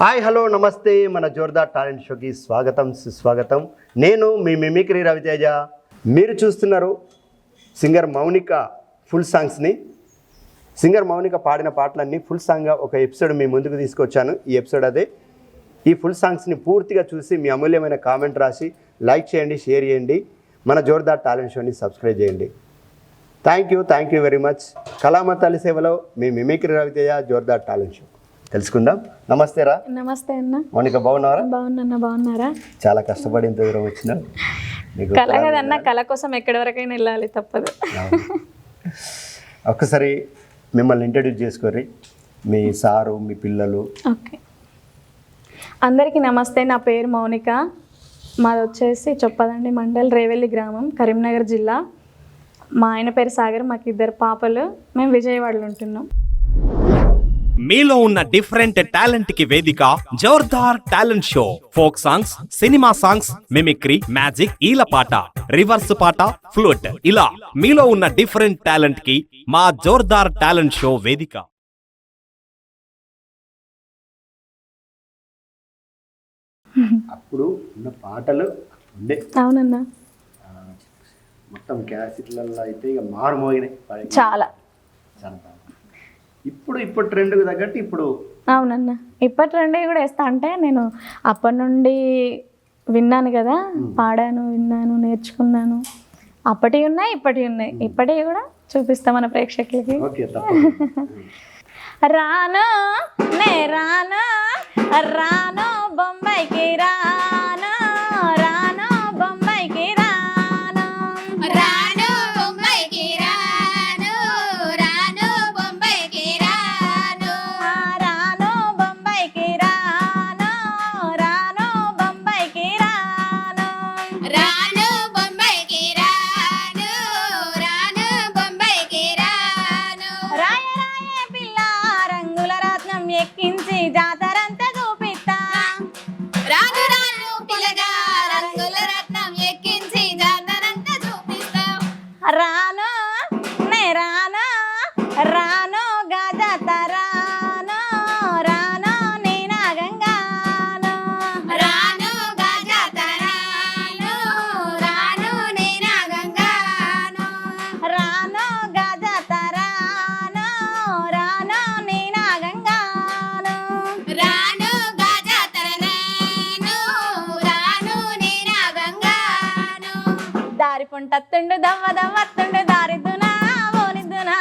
Hi hello నమస్తే. మన Jordar talent షోకి స్వాగతం సుస్వాగతం. నేను మీ మిమిక్రీ రవితేజ. మీరు చూస్తున్నారు సింగర్ మౌనిక ఫుల్ సాంగ్స్ని. సింగర్ మౌనిక పాడిన పాటలన్నీ ఫుల్ సాంగ్గా ఒక ఎపిసోడ్ మీ ముందుకు తీసుకొచ్చాను. ఈ ఎపిసోడ్ అదే. ఈ ఫుల్ సాంగ్స్ని పూర్తిగా చూసి మీ అమూల్యమైన కామెంట్ రాసి లైక్ చేయండి షేర్ చేయండి. మన జోర్దార్ టాలెంట్ షోని సబ్స్క్రైబ్ చేయండి. Thank you thank you very much. కళామతాలి సేవలో మీ mimicry Raviteja Jordar talent show. తెలుసుకుందాం. నమస్తే రా. నమస్తే అన్న. మౌనిక బాగున్నారా బాగున్నా బాగున్నారా? చాలా కష్టపడి ఇంత దూరం వచ్చిన. కళ కదన్న కళ కోసం ఎక్కడి వరకైనా వెళ్ళాలి తప్పదు. ఒక్కసారి మిమ్మల్ని ఇంట్రడ్యూస్ చేసుకోర్రి. మీ సారు మీ పిల్లలు. ఓకే. అందరికీ నమస్తే నా పేరు మౌనిక. మాది వచ్చేసి చొప్పదండి మండల్ రేవెల్లి గ్రామం కరీంనగర్ జిల్లా. మా ఆయన పేరు సాగర్ మాకు ఇద్దరు పాపలు. మేము విజయవాడలో ఉంటున్నాం. మీలో ఉన్న డిఫరెంట్ టాలెంట్కి వేదిక Jordar talent show folk songs cinema songs mimicry magic ఈల పాట రివర్స్ పాట ఫ్లూట్ ఇలా మీలో ఉన్న డిఫరెంట్ టాలెంట్కి మా జోర్దార్ టాలెంట్ షో వేదిక. అప్పుడు ఉన్న పాటలు ఉండే. అవునన్నా. మొత్తం క్యాసెట్లలో అయితే ఇక మారుమోగినాయి. చాలా. చాలా. ఇప్పుడు ఇప్పుడు ట్రెండ్కి తగ్గట్టు ఇప్పుడు. అవునన్నా. ఇప్పటి రెండే కూడా వేస్తా. అంటే నేను అప్పటి నుండి విన్నాను కదా పాడాను విన్నాను నేర్చుకున్నాను. అప్పటివి ఉన్నాయి ఇప్పటివి ఉన్నాయి. ఇప్పటివి కూడా చూపిస్తాం మన ప్రేక్షకులకి. రాను నే రాను రాను బొంబాయికి రాను దారి పుంటత్తుండు దవ్వ దవ్వత్తుండు దారిద్దునా ఓనిద్దునా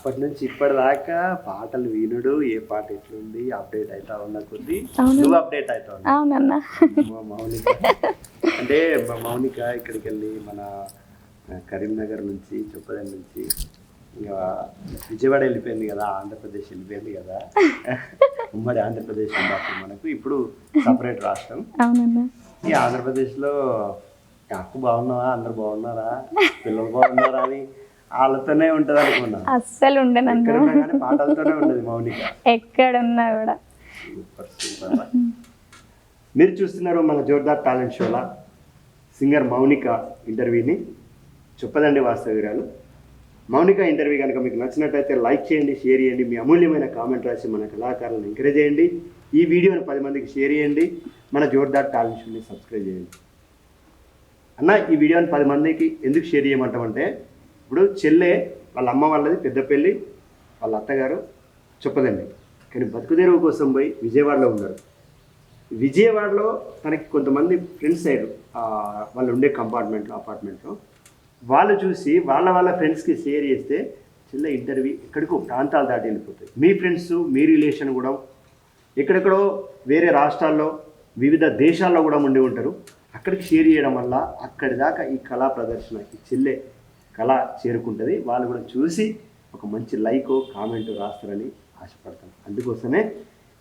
అప్పటి నుంచి ఇప్పటిదాకా పాటలు వినుడు ఏ పాట ఎట్లుంది అప్డేట్ అవుతా ఉన్న కొద్దీ. నువ్వు అప్డేట్ అవుతా అవునన్నా. మా మౌనిక. అంటే మా మౌనిక ఇక్కడికి వెళ్ళి మన కరీంనగర్ నుంచి చొప్పదండి నుంచి ఇంకా విజయవాడ వెళ్ళిపోయింది కదా ఆంధ్రప్రదేశ్ వెళ్ళిపోయింది కదా. ఉమ్మడి ఆంధ్రప్రదేశ్ అప్పుడు మనకు. ఇప్పుడు సపరేట్ రాష్ట్రం. ఈ ఆంధ్రప్రదేశ్లో అక్కు బాగున్నావా? అందరు బాగున్నారా? పిల్లలు బాగున్నారా? అని వాళ్ళతోనే ఉంటుంది అనుకున్నా. అస్సలు ఉండనన్నా పాటలతోనే ఉండదు మౌనిక. ఎక్కడున్నా కూడా. మీరు చూస్తున్నారు మన జోర్దార్ టాలెంట్ షోలా సింగర్ మౌనిక ఇంటర్వ్యూని. చెప్పదండి వాస్తవ్యురాలు మౌనిక ఇంటర్వ్యూ కనుక మీకు నచ్చినట్టయితే లైక్ చేయండి షేర్ చేయండి మీ అమూల్యమైన కామెంట్ రాసి మన కళాకారులను ఎంకరేజ్ చేయండి. ఈ వీడియోని పది మందికి షేర్ చేయండి మన జోర్దార్ టాలెంట్ షోని సబ్స్క్రైబ్ చేయండి. అన్న ఈ వీడియోని పది మందికి ఎందుకు షేర్ చేయమంటామంటే ఇప్పుడు చెల్లె వాళ్ళ అమ్మ వాళ్ళది పెద్ద పెళ్ళి వాళ్ళ అత్తగారు చెప్పదండి. కానీ బతుకుదెరువు కోసం పోయి విజయవాడలో ఉన్నారు. విజయవాడలో తనకి కొంతమంది ఫ్రెండ్స్ అయ్యారు. వాళ్ళు ఉండే కంపార్ట్మెంట్లో అపార్ట్మెంట్లో. వాళ్ళు చూసి వాళ్ళ వాళ్ళ ఫ్రెండ్స్కి షేర్ చేస్తే చిన్న ఇంటర్వ్యూ ఎక్కడికో ప్రాంతాలు దాటి వెళ్ళిపోతాయి. మీ ఫ్రెండ్స్ మీ రిలేషన్ కూడా ఎక్కడెక్కడో వేరే రాష్ట్రాల్లో వివిధ దేశాల్లో కూడా ఉండి ఉంటారు. అక్కడికి షేర్ చేయడం వల్ల అక్కడి దాకా ఈ కళా ప్రదర్శన ఈ చెల్లె కళ చేరుకుంటుంది. వాళ్ళు కూడా చూసి ఒక మంచి లైక్ కామెంట్ రాస్తారని ఆశపడతాను. అందుకోసమే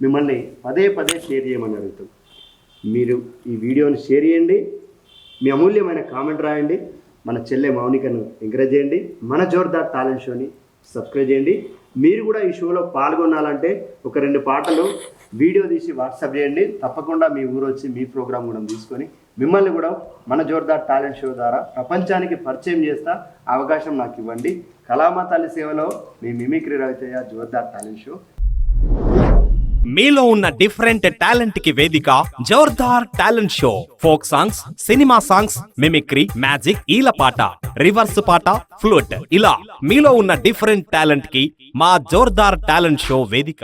మిమ్మల్ని పదే పదే షేర్ చేయమని అడుగుతాం. మీరు ఈ వీడియోని షేర్ చేయండి. మీ అమూల్యమైన కామెంట్ రాయండి. మన చెల్లె మౌనికను ఎంకరేజ్ చేయండి. మన జోర్దార్ టాలెంట్ షోని సబ్స్క్రైబ్ చేయండి. మీరు కూడా ఈ షోలో పాల్గొనాలంటే ఒక రెండు పాటలు వీడియో తీసి వాట్సాప్ చేయండి. తప్పకుండా మీ ఊరు వచ్చి మీ ప్రోగ్రామ్ కూడా తీసుకొని మిమ్మల్ని కూడా మన జోర్దార్ టాలెంట్ షో ద్వారా ప్రపంచానికి పరిచయం చేస్తా అవకాశం నాకు ఇవ్వండి. కళామా తల్లి సేవలో మీ mimicry Raviteja Jordar talent show. మీలో ఉన్న డిఫరెంట్ టాలెంట్కి వేదిక Jordar talent show. Folk songs cinema songs mimicry magic ఈల పాట రివర్స్ పాట ఫ్లూట్ ఇలా మీలో ఉన్న డిఫరెంట్ టాలెంట్కి మా జోర్దార్ టాలెంట్ షో వేదిక.